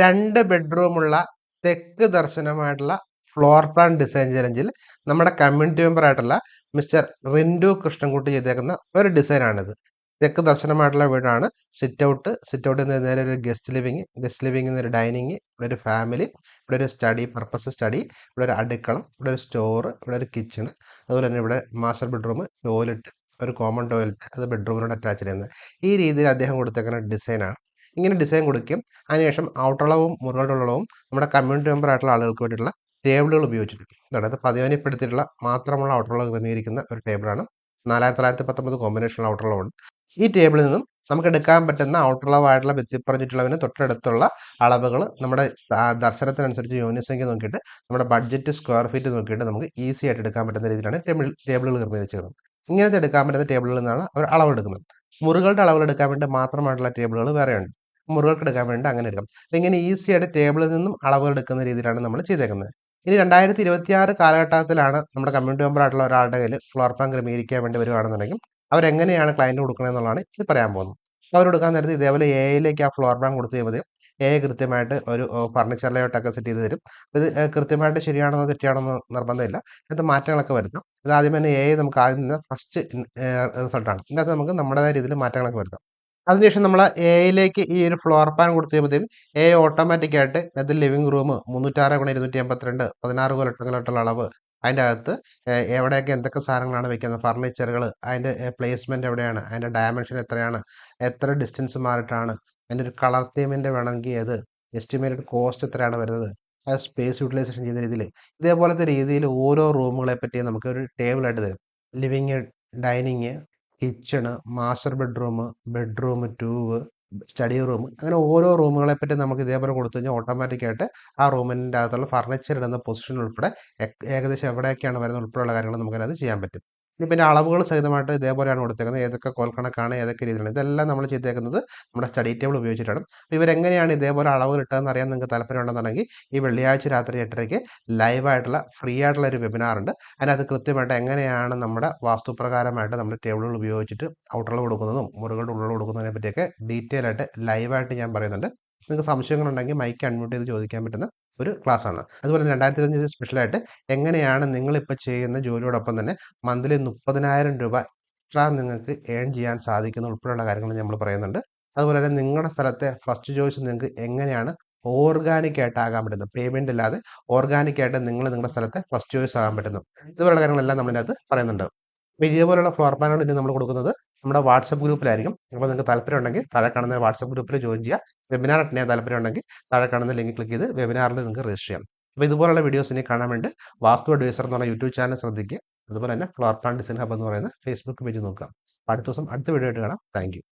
രണ്ട് ബെഡ്റൂമുള്ള തെക്ക് ദർശനമായിട്ടുള്ള ഫ്ലോർ പ്ലാൻ ഡിസൈൻ ചലഞ്ചിൽ നമ്മുടെ കമ്മ്യൂണിറ്റി മെമ്പർ ആയിട്ടുള്ള മിസ്റ്റർ റിൻഡു കൃഷ്ണൻകുട്ടി ചെയ്തേക്കുന്ന ഒരു ഡിസൈനാണിത് തെക്ക് ദർശനമായിട്ടുള്ള വീടാണ്. സിറ്റ് ഔട്ട് സിറ്റ് ഔട്ട് നേരെ ഒരു ഗസ്റ്റ് ലിവിങ് ഗസ്റ്റ് നിന്ന് ഒരു ഡൈനിങ് ഇവിടെ ഒരു ഫാമിലി ഇവിടെ ഒരു സ്റ്റഡി പർപ്പസ് സ്റ്റഡി ഇവിടെ ഒരു അടുക്കളം ഇവിടെ ഒരു സ്റ്റോർ ഇവിടെ ഒരു കിച്ചൺ അതുപോലെ തന്നെ ഇവിടെ മാസ്റ്റർ ബെഡ്റൂം ടോയ്ലറ്റ് ഒരു കോമൺ ടോയ്ലറ്റ് അത് ബെഡ്റൂമിനോട് അറ്റാച്ച് ചെയ്യുന്നത്. ഈ രീതിയിൽ അദ്ദേഹം കൊടുത്തേക്കുന്ന ഡിസൈനാണ് ഇങ്ങനെ ഡിസൈൻ കൊടുക്കുകയും അതിനുശേഷം ഔട്ടളവും മുറുകളുള്ളവും നമ്മുടെ കമ്മ്യൂണിറ്റി മെമ്പർ ആയിട്ടുള്ള ആളുകൾക്ക് വേണ്ടിയിട്ടുള്ള ടേബിളുകൾ ഉപയോഗിച്ചിട്ടുണ്ട്. അതായത് പതിവനിപ്പെടുത്തിയിട്ടുള്ള മാത്രമുള്ള ഔട്ടറുകൾ ക്രമീകരിക്കുന്ന ഒരു ടേബിളാണ് നാലായിരത്തി തൊള്ളായിരത്തി പത്തൊമ്പത് കോമ്പിനേഷനുള്ള ഔട്ടറുകളുണ്ട് ഈ ടേബിളിൽ നിന്നും നമുക്ക് എടുക്കാൻ പറ്റുന്ന ഔട്ടളവായിട്ടുള്ള ഭിത്തിപ്പറഞ്ഞിട്ടുള്ളതിന് തൊട്ടടുത്തുള്ള അളവുകൾ നമ്മുടെ ദർശനത്തിനനുസരിച്ച് യൂണിസംഖ്യ നോക്കിയിട്ട് നമ്മുടെ ബഡ്ജറ്റ് സ്ക്വയർ ഫീറ്റ് നോക്കിയിട്ട് നമുക്ക് ഈസി ആയിട്ട് എടുക്കാൻ പറ്റുന്ന രീതിയിലാണ് ടേബിൾ ടേബിളുകൾ ക്രമീകരിച്ചിരുന്നത് ഇങ്ങനത്തെ എടുക്കാൻ പറ്റുന്ന ടേബിളിൽ നിന്നാണ് അവർ അളവെടുക്കുന്നത്. മുറികളുടെ അളവുകൾ എടുക്കാൻ വേണ്ടി മാത്രമായിട്ടുള്ള ടേബിളുകൾ വേറെയുണ്ട്. മുറികൾക്ക് എടുക്കാൻ വേണ്ടി അങ്ങനെ എടുക്കാം ഇങ്ങനെ ഈസി ആയിട്ട് ടേബിളിൽ നിന്നും അളവ് എടുക്കുന്ന രീതിയിലാണ് നമ്മൾ ചെയ്തേക്കുന്നത്. ഇനി രണ്ടായിരത്തി ഇരുപത്തിയാറ് കാലഘട്ടത്തിലാണ് നമ്മുടെ കമ്മ്യൂണിറ്റി മെമ്പർ ആയിട്ടുള്ള ഒരാളുടെ കയ്യിൽ ഫ്ലോർ പ്ലാൻ ക്രമീകരിക്കാൻ വേണ്ടി വരുവാണെന്നുണ്ടെങ്കിൽ അവരെങ്ങനെയാണ് ക്ലയന്റ് കൊടുക്കുന്നത് എന്നുള്ളതാണ് ഇത് പറയാൻ പോകുന്നത്. അവർ കൊടുക്കാൻ നേരത്തെ ഇതേപോലെ എയിലേക്ക് ആ ഫ്ലോർ പ്ലാൻ കൊടുത്തു കഴിയുമ്പോൾ എ കൃത്യമായിട്ട് ഒരു ഫർണിച്ചർ ലേഔട്ടൊക്കെ സെറ്റ് ചെയ്ത് തരും. ഇത് കൃത്യമായിട്ട് ശരിയാണെന്നോ തെറ്റാണെന്നോ നിർബന്ധമില്ല. ഇതിനകത്ത് മാറ്റങ്ങളൊക്കെ വരുത്താം. ഇത് ആദ്യം തന്നെ എ നമുക്ക് ആദ്യം നിന്ന് ഫസ്റ്റ് റിസൾട്ടാണ് ഇതിനകത്ത് നമുക്ക് നമ്മുടേതായ രീതിയിൽ മാറ്റങ്ങളൊക്കെ വരുത്താം. അതിനുശേഷം നമ്മൾ എയിലേക്ക് ഈ ഒരു ഫ്ലോർ പാൻ കൊടുത്തു കഴിയുമ്പോഴത്തേക്കും എ ഓട്ടോമാറ്റിക് ആയിട്ട് അതിൽ ലിവിംഗ് റൂം മുന്നൂറ്റാറ് ഗുണം ഇരുന്നൂറ്റി എൺപത്തിരണ്ട് പതിനാറ് കൊല്ലട്ടങ്ങളുള്ള അളവ്. അതിന്റെ അകത്ത് എവിടെയൊക്കെ എന്തൊക്കെ സാധനങ്ങളാണ് വെക്കുന്നത്? ഫർണിച്ചറുകൾ അതിന്റെ പ്ലേസ്മെന്റ് എവിടെയാണ്? അതിന്റെ ഡയമെൻഷൻ എത്രയാണ്? എത്ര ഡിസ്റ്റൻസ് മാറിയിട്ടാണ്? അതിന്റെ ഒരു കളർ തീമിന്റെ വേണമെങ്കിൽ അത് എസ്റ്റിമേറ്റഡ് കോസ്റ്റ് എത്രയാണ് വരുന്നത്? അത് സ്പേസ് യൂട്ടിലൈസേഷൻ ചെയ്യുന്ന രീതിയിൽ. ഇതേപോലത്തെ രീതിയിൽ ഓരോ റൂമുകളെ പറ്റി നമുക്ക് ഒരു ടേബിളായിട്ട് തരും. Living dining kitchen master bedroom bedroom tube study room അങ്ങനെ ഓരോ റൂമുകളെ പറ്റി നമുക്ക് ഇതേപോലെ കൊടുത്തു കഴിഞ്ഞാൽ ഓട്ടോമാറ്റിക്കായിട്ട് ആ റൂമിന്റെ അകത്തുള്ള ഫർണിച്ചർ ഇടുന്ന പൊസിഷൻ ഉൾപ്പെടെ ഏകദേശം എവിടെയൊക്കെയാണ് വരുന്നത് ഉൾപ്പെടെയുള്ള കാര്യങ്ങൾ നമുക്കതിനകത്ത് ചെയ്യാൻ പറ്റും. ഇനി പിന്നെ അളവുകൾ സഹിതമായിട്ട് ഇതേപോലെയാണ് കൊടുത്തേക്കുന്നത്. ഏതൊക്കെ കോൽക്കണക്കാണ് ഏതൊക്കെ രീതിയിലാണ്. ഇതെല്ലാം നമ്മൾ ചെയ്തേക്കുന്നത് നമ്മുടെ സ്റ്റഡി ടേബിൾ ഉപയോഗിച്ചിട്ടാണ്. അപ്പോൾ ഇവരെങ്ങനെയാണ് ഇതേപോലെ അളവുകൾ ഇട്ടതെന്ന് അറിയാൻ നിങ്ങൾക്ക് താല്പര്യം ഉണ്ടെന്നുണ്ടെങ്കിൽ ഈ വെള്ളിയാഴ്ച രാത്രി എട്ടരയ്ക്ക് ലൈവായിട്ടുള്ള ഫ്രീ ആയിട്ടുള്ള ഒരു വെബിനാർ ഉണ്ട്. അതിനകത്ത് കൃത്യമായിട്ട് എങ്ങനെയാണ് നമ്മുടെ വാസ്തുപ്രകാരമായിട്ട് നമ്മൾ ടേബിളുകൾ ഉപയോഗിച്ചിട്ട് ഔട്ടറുകൾ കൊടുക്കുന്നതും മുറികളുടെ ഉള്ളിൽ കൊടുക്കുന്നതിനെ പറ്റിയൊക്കെ ഡീറ്റെയിൽ ആയിട്ട് ലൈവായിട്ട് ഞാൻ പറയുന്നുണ്ട്. നിങ്ങൾക്ക് സംശയങ്ങളുണ്ടെങ്കിൽ മൈക്ക് അൺമ്യൂട്ട് ചെയ്ത് ചോദിക്കാൻ പറ്റുന്ന ഒരു ക്ലാസ് ആണ് അതുപോലെ രണ്ടായിരത്തി ഇരുപത്തഞ്ച് സ്പെഷ്യലായിട്ട് എങ്ങനെയാണ് നിങ്ങളിപ്പോൾ ചെയ്യുന്ന ജോലിയോടൊപ്പം തന്നെ മന്ത്ലി മുപ്പതിനായിരം രൂപ എക്സ്ട്രാ നിങ്ങൾക്ക് ഏൺ ചെയ്യാൻ സാധിക്കുന്ന ഉൾപ്പെടെയുള്ള കാര്യങ്ങൾ നമ്മൾ പറയുന്നുണ്ട്. അതുപോലെ തന്നെ നിങ്ങളുടെ സ്ഥലത്തെ ഫസ്റ്റ് ചോയ്സ് നിങ്ങൾക്ക് എങ്ങനെയാണ് ഓർഗാനിക് ആയിട്ട് ആകാൻ പറ്റുന്നത്? പേയ്മെന്റ് ഇല്ലാതെ ഓർഗാനിക് ആയിട്ട് നിങ്ങൾ നിങ്ങളുടെ സ്ഥലത്തെ ഫസ്റ്റ് ചോയ്സ് ആകാൻ പറ്റുന്നു ഇതുപോലുള്ള കാര്യങ്ങളെല്ലാം നമ്മളതിനകത്ത് പറയുന്നുണ്ട്. അപ്പോൾ ഫ്ലോർ പ്ലാനുകൾ ഇനി നമ്മൾ കൊടുക്കുന്നത് നമ്മുടെ വാട്സപ്പ് ഗ്രൂപ്പിലായിരിക്കും. അപ്പോൾ നിങ്ങൾക്ക് താല്പര്യം ഉണ്ടെങ്കിൽ താഴെ കാണുന്ന വാട്സപ്പ് ഗ്രൂപ്പിൽ ജോയിൻ ചെയ്യുക. വെബിനാർ അറ്റൻഡ് ചെയ്യാൻ താല്പര്യം ഉണ്ടെങ്കിൽ താഴെ കാണുന്ന ലിങ്ക് ക്ലിക്ക് ചെയ്ത് വെബിനാറിൽ നിങ്ങൾക്ക് രജിസ്റ്റർ ചെയ്യാം. അപ്പോൾ ഇതുപോലുള്ള വീഡിയോസ് ഇനി കാണാൻ വേണ്ടി വാസ്തു അഡ്വൈസർ എന്ന് പറഞ്ഞ യൂട്യൂബ് ചാനൽ ശ്രദ്ധിക്കുക. അതുപോലെ തന്നെ ഫ്ലോർ പ്ലാൻ ഡിസൈൻ ഹബ് എന്ന് പറയുന്ന ഫേസ്ബുക്ക് പേജ് നോക്കുക. അടുത്ത ദിവസം അടുത്ത വീഡിയോ ആയിട്ട് കാണാം. താങ്ക്